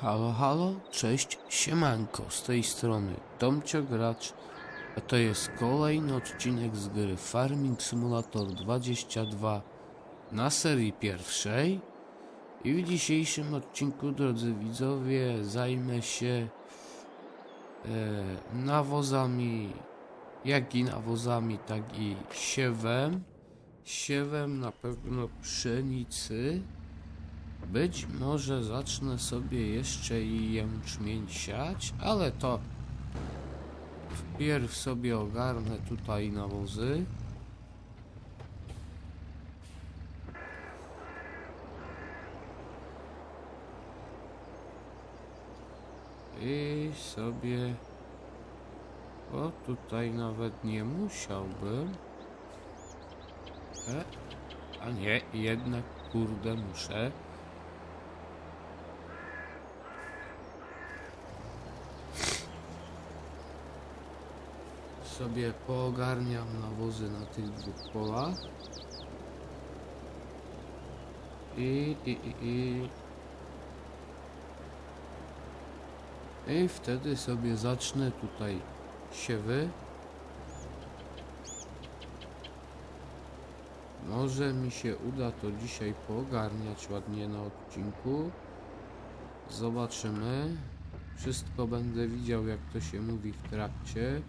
Halo, halo, cześć, siemanko, z tej strony Tomcio Gracz, a to jest kolejny odcinek z gry Farming Simulator 22 na serii pierwszej. I w dzisiejszym odcinku, drodzy widzowie, zajmę się e, nawozami, jak i nawozami, tak i siewem, siewem na pewno pszenicy, być może zacznę sobie jeszcze i jęczmień siać, ale to wpierw sobie ogarnę tutaj nawozy. I sobie... O, tutaj nawet nie musiałbym. E, a nie, jednak kurde muszę. Sobie poogarniam nawozy na tych dwóch polach. I, i, i, i. I wtedy sobie zacznę tutaj siewy. Może mi się uda to dzisiaj poogarniać ładnie na odcinku. Zobaczymy. Wszystko będę widział, jak to się mówi w trakcie.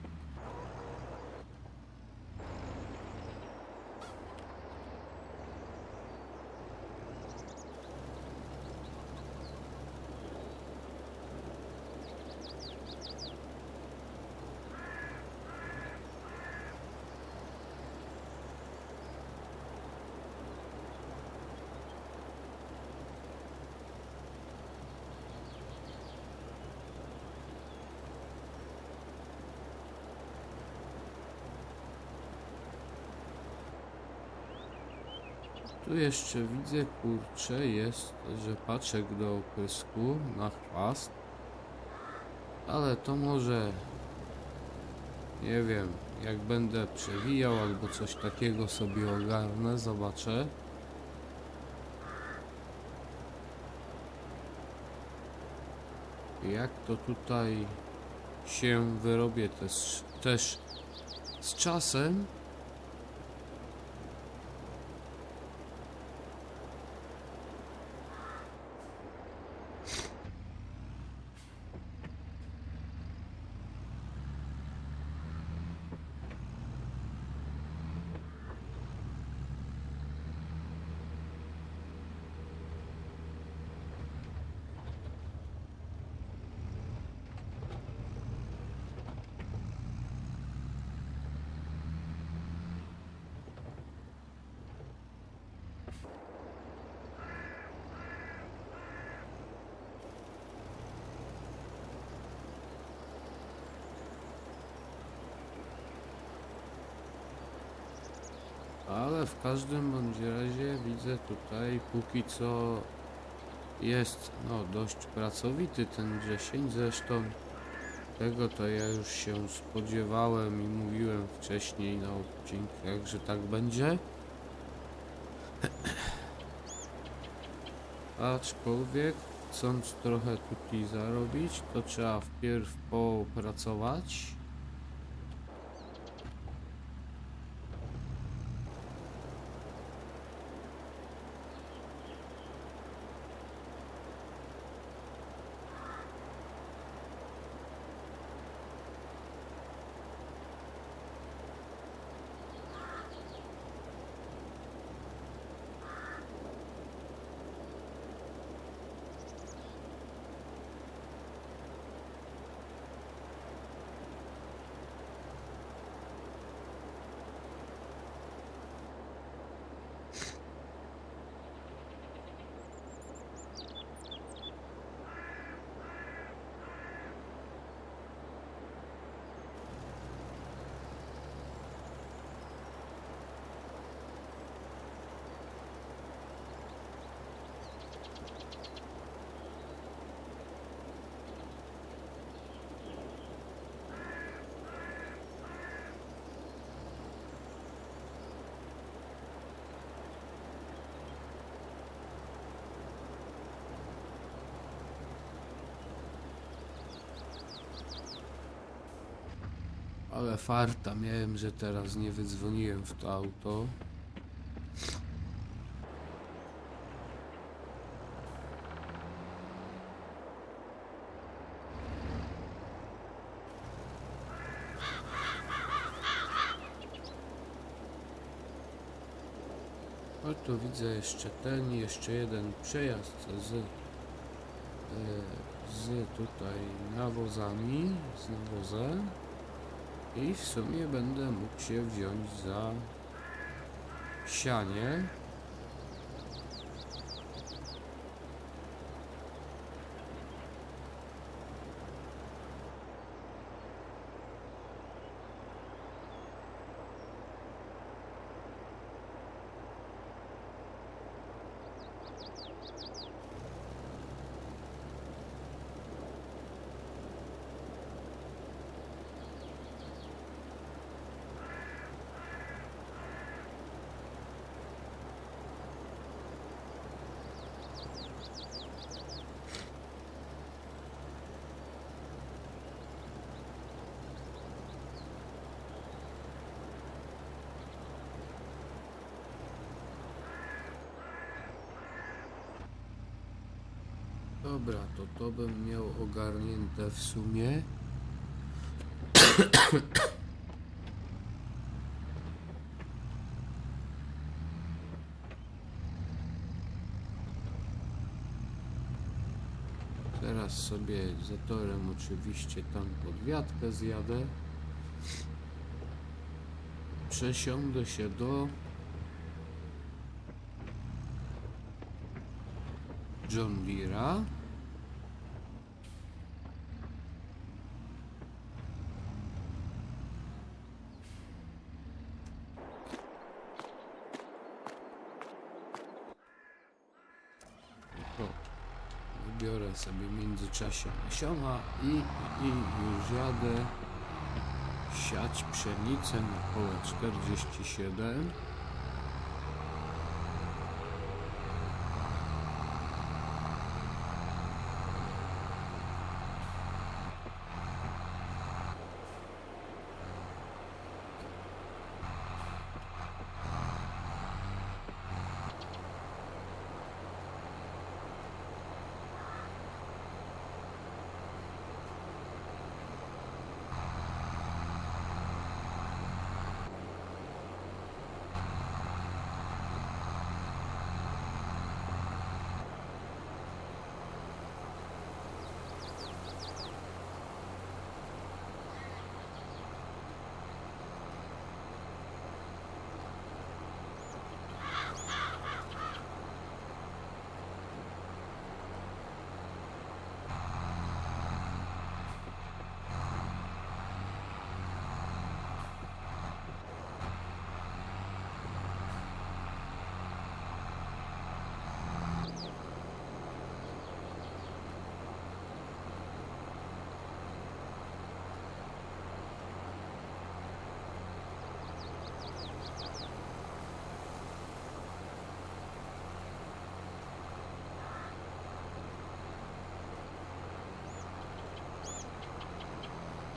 Tu jeszcze widzę, kurczę, jest rzepaczek do oprysku na chwast. Ale to może, nie wiem, jak będę przewijał albo coś takiego sobie ogarnę, zobaczę. Jak to tutaj się wyrobię też, też z czasem. Ale w każdym bądź razie widzę tutaj póki co jest no dość pracowity ten wrzesień. Zresztą tego to ja już się spodziewałem i mówiłem wcześniej na odcinkach, że tak będzie. Aczkolwiek chcąc trochę tutaj zarobić, to trzeba wpierw popracować. Ale farta miałem, że teraz nie wydzwoniłem w to auto. O tu widzę jeszcze ten, jeszcze jeden przejazd z, e, z tutaj nawozami, z nawozem. I w sumie będę mógł się wziąć za sianie. Dobra, to to bym miał ogarnięte w sumie. Teraz sobie zatorem oczywiście tam pod wiatkę zjadę. Przesiądę się do John Deere'a. O, wybiorę sobie w międzyczasie nasiona i, i już jadę siać pszenicę na pole 47.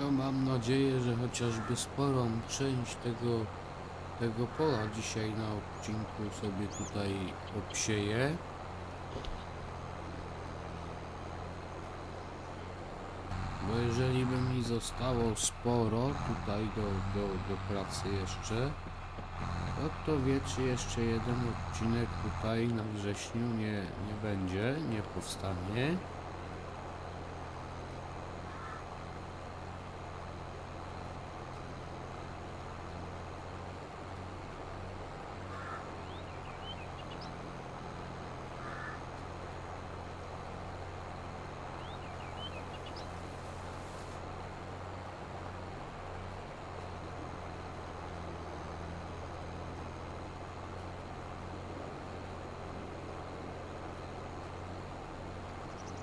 No mam nadzieję, że chociażby sporą część tego, tego pola dzisiaj na odcinku sobie tutaj obsieję. Bo jeżeli by mi zostało sporo tutaj do, do, do pracy jeszcze, no to wie, czy jeszcze jeden odcinek tutaj na wrześniu nie, nie będzie, nie powstanie.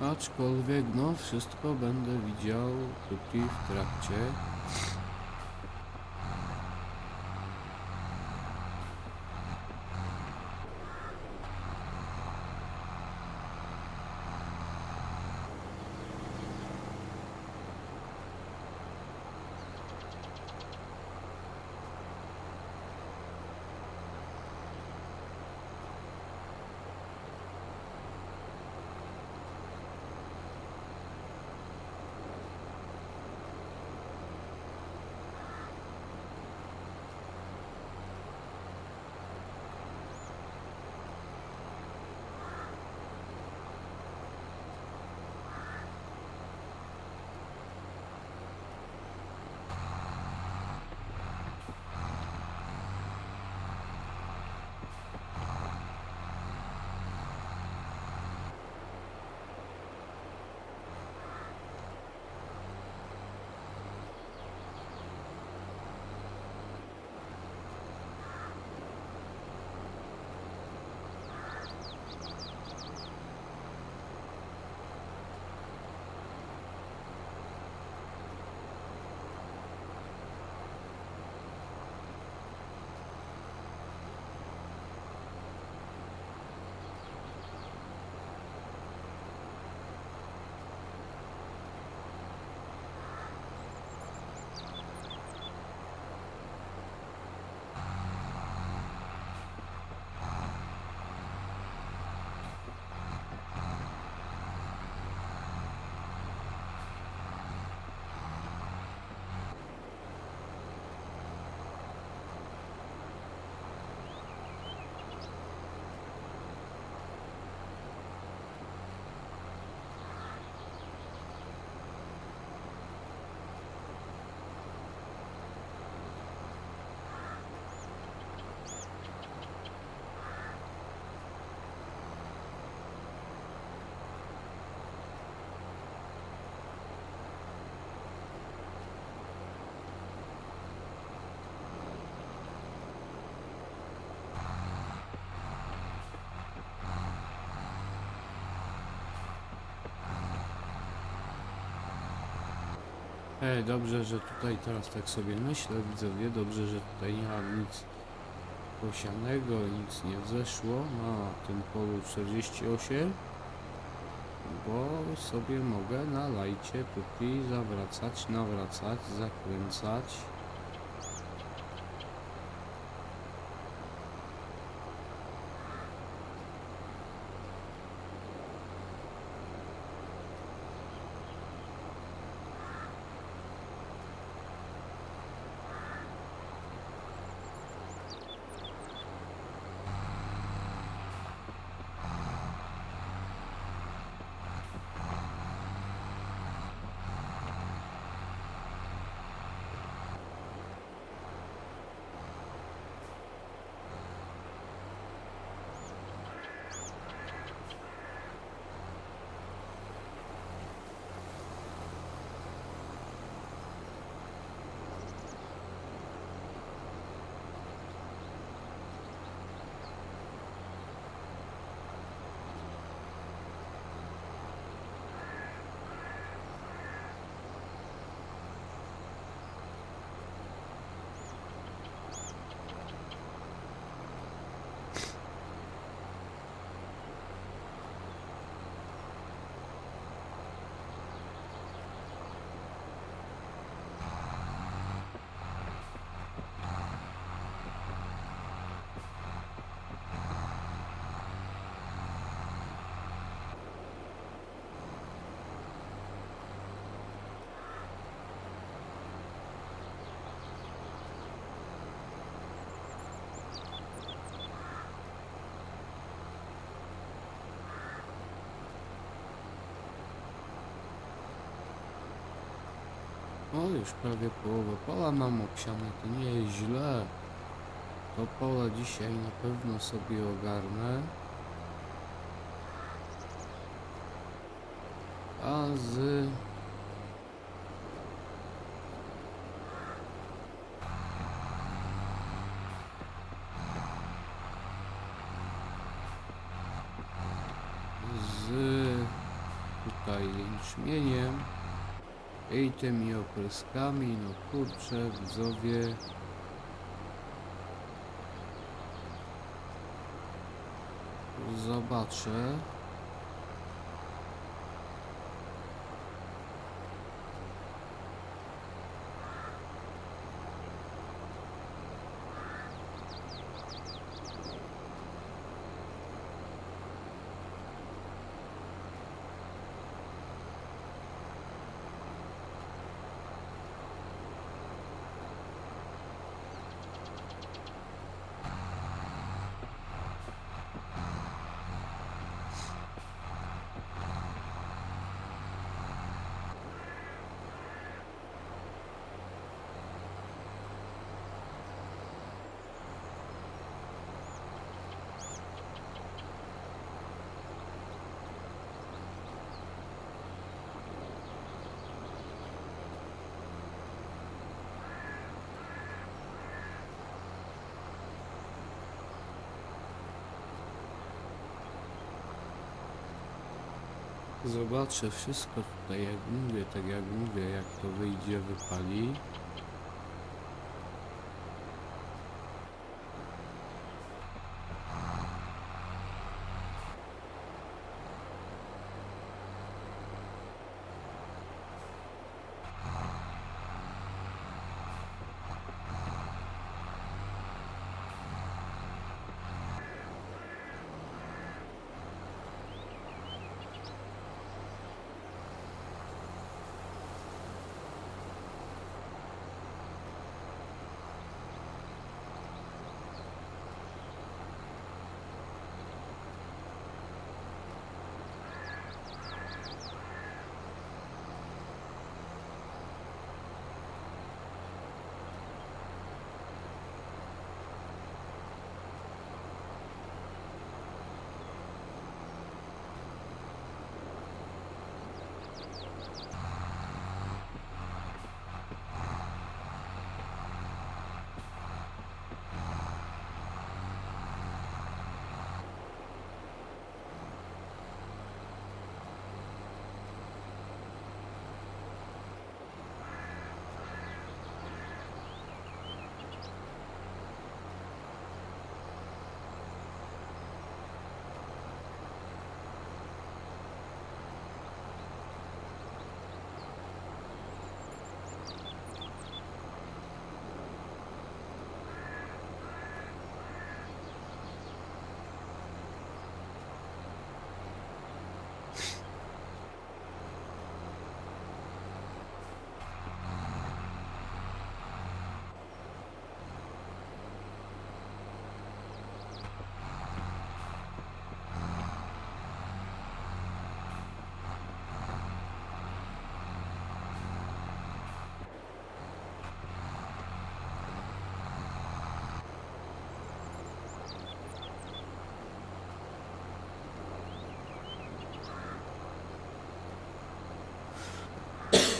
Aczkolwiek no wszystko będę widział tutaj w trakcie. Ej, dobrze, że tutaj teraz tak sobie myślę, widzowie, dobrze, że tutaj nie mam nic posianego, nic nie wzeszło na tym polu 48, bo sobie mogę na lajcie tutaj zawracać, nawracać, zakręcać. O, już prawie połowę pola mam obsiane, to nie jest źle. To pole dzisiaj na pewno sobie ogarnę. A z tutaj jęczmieniem i tymi opryskami, no kurczę, widzowie. Zobaczę. Zobaczę wszystko tutaj, jak mówię, tak jak mówię, jak to wyjdzie, wypali.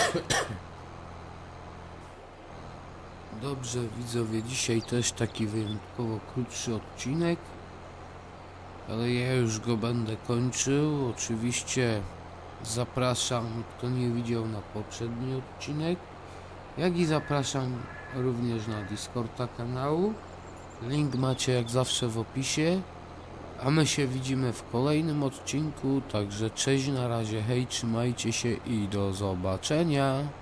Dobrze, widzowie, dzisiaj też taki wyjątkowo krótszy odcinek, ale ja już go będę kończył. Oczywiście zapraszam, kto nie widział na poprzedni odcinek, jak i zapraszam również na Discorda kanału. Link macie jak zawsze w opisie. A my się widzimy w kolejnym odcinku, także cześć na razie, hej, trzymajcie się i do zobaczenia.